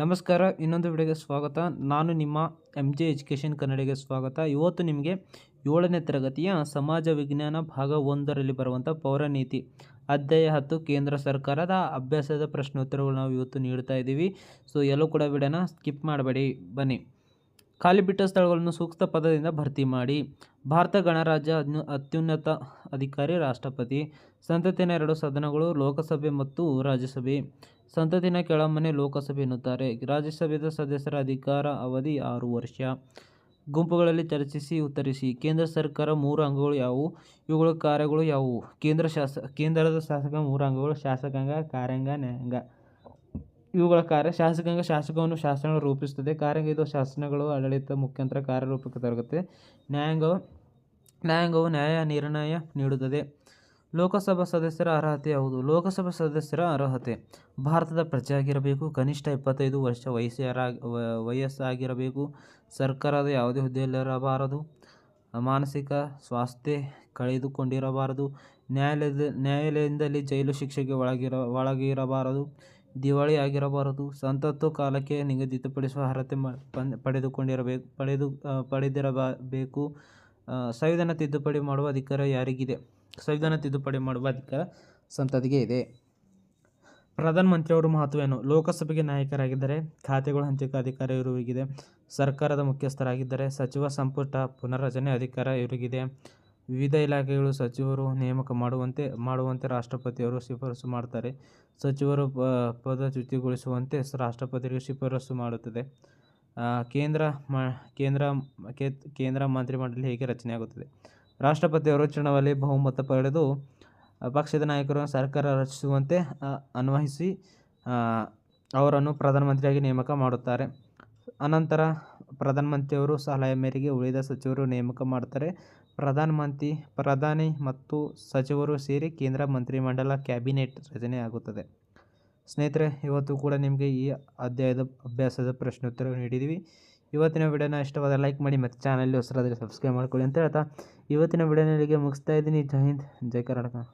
ನಮಸ್ಕಾರ, ಇನ್ನೊಂದು ವಿಡಿಯೋಗೆ ಸ್ವಾಗತ. ನಾನು ನಿಮ್ಮ ಎಂ ಜೆ ಎಜುಕೇಷನ್ ಕನ್ನಡಿಗೆ ಸ್ವಾಗತ. ಇವತ್ತು ನಿಮಗೆ ಏಳನೇ ತರಗತಿಯ ಸಮಾಜ ವಿಜ್ಞಾನ ಭಾಗ ಒಂದರಲ್ಲಿ ಬರುವಂಥ ಪೌರನೀತಿ, ಅಧ್ಯಾಯ ಹತ್ತು, ಕೇಂದ್ರ ಸರ್ಕಾರದ ಅಭ್ಯಾಸದ ಪ್ರಶ್ನೋತ್ತರಗಳು ನಾವು ಇವತ್ತು ನೀಡ್ತಾ ಇದ್ದೀವಿ. ಸೊ ಎಲ್ಲೂ ಕೂಡ ವಿಡಿಯೋನ ಸ್ಕಿಪ್ ಮಾಡಬೇಡಿ. ಬನ್ನಿ. ಖಾಲಿ ಬಿಟ್ಟ ಸ್ಥಳಗಳನ್ನು ಸೂಕ್ತ ಪದದಿಂದ ಭರ್ತಿ ಮಾಡಿ. ಭಾರತ ಗಣರಾಜ್ಯ ಅತ್ಯುನ್ನತ ಅಧಿಕಾರಿ, ರಾಷ್ಟ್ರಪತಿ. ಸಂತತಿನ ಎರಡು ಸದನಗಳು ಲೋಕಸಭೆ ಮತ್ತು ರಾಜ್ಯಸಭೆ. ಸಂತತಿನ ಕೆಳಮನೆ ಲೋಕಸಭೆ ಎನ್ನುತ್ತಾರೆ. ರಾಜ್ಯಸಭೆಯ ಸದಸ್ಯರ ಅಧಿಕಾರ ಅವಧಿ ಆರು ವರ್ಷ. ಗುಂಪುಗಳಲ್ಲಿ ಚರ್ಚಿಸಿ ಉತ್ತರಿಸಿ. ಕೇಂದ್ರ ಸರ್ಕಾರ ಮೂರು ಅಂಗಗಳು ಯಾವುವು? ಇವುಗಳ ಕಾರ್ಯಗಳು ಯಾವುವು? ಕೇಂದ್ರ ಶಾಸ, ಕೇಂದ್ರದ ಶಾಸಕ ಮೂರು ಅಂಗಗಳು, ಶಾಸಕಾಂಗ, ಕಾರ್ಯಾಂಗ ನ್ಯಾಯಾಂಗ ಇವುಗಳ ಕಾರ್ಯ ಶಾಸಕಾಂಗ ಶಾಸಕವನ್ನು ಶಾಸನ ರೂಪಿಸುತ್ತದೆ. ಕಾರ್ಯಾಂಗ ಇದು ಶಾಸನಗಳು ಆಡಳಿತ ಮುಖ್ಯಂತರ ಕಾರ್ಯರೂಪಕ್ಕೆ ತರುತ್ತದೆ ನ್ಯಾಯಾಂಗವು ನ್ಯಾಯಾಂಗವು ನ್ಯಾಯ ನಿರ್ಣಯ ನೀಡುತ್ತದೆ. ಲೋಕಸಭಾ ಸದಸ್ಯರ ಅರ್ಹತೆ ಯಾವುದು? ಲೋಕಸಭಾ ಸದಸ್ಯರ ಅರ್ಹತೆ. ಭಾರತದ ಪ್ರಜೆಯಾಗಿರಬೇಕು. ಕನಿಷ್ಠ ಇಪ್ಪತ್ತೈದು ವರ್ಷ ವಯಸ್ಸರ ವಯಸ್ಸಾಗಿರಬೇಕು. ಸರ್ಕಾರದ ಯಾವುದೇ ಹುದ್ದೆಯಲ್ಲಿರಬಾರದು. ಮಾನಸಿಕ ಸ್ವಾಸ್ಥ್ಯ ಕಳೆದುಕೊಂಡಿರಬಾರದು. ನ್ಯಾಯಾಲಯದ ನ್ಯಾಯಾಲಯದಲ್ಲಿ ಜೈಲು ಶಿಕ್ಷೆಗೆ ಒಳಗಿರ ಒಳಗಿರಬಾರದು. ದಿವಾಳಿ ಆಗಿರಬಾರದು. ಸಂತತ್ತು ಕಾಲಕ್ಕೆ ನಿಗದಿತಪಡಿಸುವ ಅರ್ಹತೆ ಪಡೆದುಕೊಂಡಿರಬೇಕು ಪಡೆದು ಪಡೆದಿರಬೇಕು ಸಂವಿಧಾನ ತಿದ್ದುಪಡಿ ಮಾಡುವ ಅಧಿಕಾರ ಯಾರಿಗಿದೆ? ಸಂವಿಧಾನ ತಿದ್ದುಪಡಿ ಮಾಡುವ ಅಧಿಕಾರ ಸಂತತಿಗೆ ಇದೆ. ಪ್ರಧಾನಮಂತ್ರಿಯವರ ಮಹತ್ವವೇನು? ಲೋಕಸಭೆಗೆ ನಾಯಕರಾಗಿದ್ದರೆ ಖಾತೆಗಳ ಹಂಚಿಕೆ ಅಧಿಕಾರ ಇವರಿಗಿದೆ ಸರ್ಕಾರದ ಮುಖ್ಯಸ್ಥರಾಗಿದ್ದರೆ ಸಚಿವ ಸಂಪುಟ ಪುನರ್ರಚನೆ ಅಧಿಕಾರ ಇವರಿಗಿದೆ ವಿವಿಧ ಇಲಾಖೆಗಳು ಸಚಿವರು ನೇಮಕ ಮಾಡುವಂತೆ ಮಾಡುವಂತೆ ರಾಷ್ಟ್ರಪತಿಯವರು ಶಿಫಾರಸು ಮಾಡ್ತಾರೆ. ಸಚಿವರು ಪದಚ್ಯುತಿಗೊಳಿಸುವಂತೆ ರಾಷ್ಟ್ರಪತಿಗೆ ಶಿಫಾರಸು ಮಾಡುತ್ತದೆ. ಕೇಂದ್ರ ಮ, ಕೇಂದ್ರ ಕೇಂದ್ರ ಮಂತ್ರಿಮಂಡಲ ಹೇಗೆ ರಚನೆಯಾಗುತ್ತದೆ? ರಾಷ್ಟ್ರಪತಿಯವರು ಚುನಾವಣೆಯಲ್ಲಿ ಬಹುಮತ ಪಡೆದು ಪಕ್ಷದ ನಾಯಕರು ಸರ್ಕಾರ ರಚಿಸುವಂತೆ ಅನ್ವಯಿಸಿ ಅವರನ್ನು ಪ್ರಧಾನಮಂತ್ರಿಯಾಗಿ ನೇಮಕ ಮಾಡುತ್ತಾರೆ. ಅನಂತರ ಪ್ರಧಾನಮಂತ್ರಿಯವರು ಸಲಹೆ ಮೇರೆಗೆ ಉಳಿದ ಸಚಿವರು ನೇಮಕ ಮಾಡ್ತಾರೆ. ಪ್ರಧಾನಮಂತ್ರಿ ಪ್ರಧಾನಿ ಮತ್ತು ಸಚಿವರು ಸೇರಿ ಕೇಂದ್ರ ಮಂತ್ರಿಮಂಡಲ ಕ್ಯಾಬಿನೆಟ್ ರಚನೆ ಆಗುತ್ತದೆ ಸ್ನೇಹಿತರೆ, ಇವತ್ತು ಕೂಡ ನಿಮಗೆ ಈ ಅಧ್ಯಾಯದ ಅಭ್ಯಾಸದ ಪ್ರಶ್ನೋತ್ತರ ನೀಡಿದ್ದೀವಿ ಇವತ್ತಿನ ವಿಡಿಯೋನ ಇಷ್ಟವಾದ ಲೈಕ್ ಮಾಡಿ ಮತ್ತು ಚಾನಲ್ಲಿ ಹೊಸರಾದರೆ ಸಬ್ಸ್ಕ್ರೈಬ್ ಮಾಡ್ಕೊಳ್ಳಿ ಅಂತ ಹೇಳ್ತಾ. ಇವತ್ತಿನ ವಿಡಿಯೋನಲ್ಲಿಗೆ ಮುಗಿಸ್ತಾ ಇದ್ದೀನಿ. ಜೈ ಹಿಂದ್, ಜೈ ಕರ್ನಾಟಕ.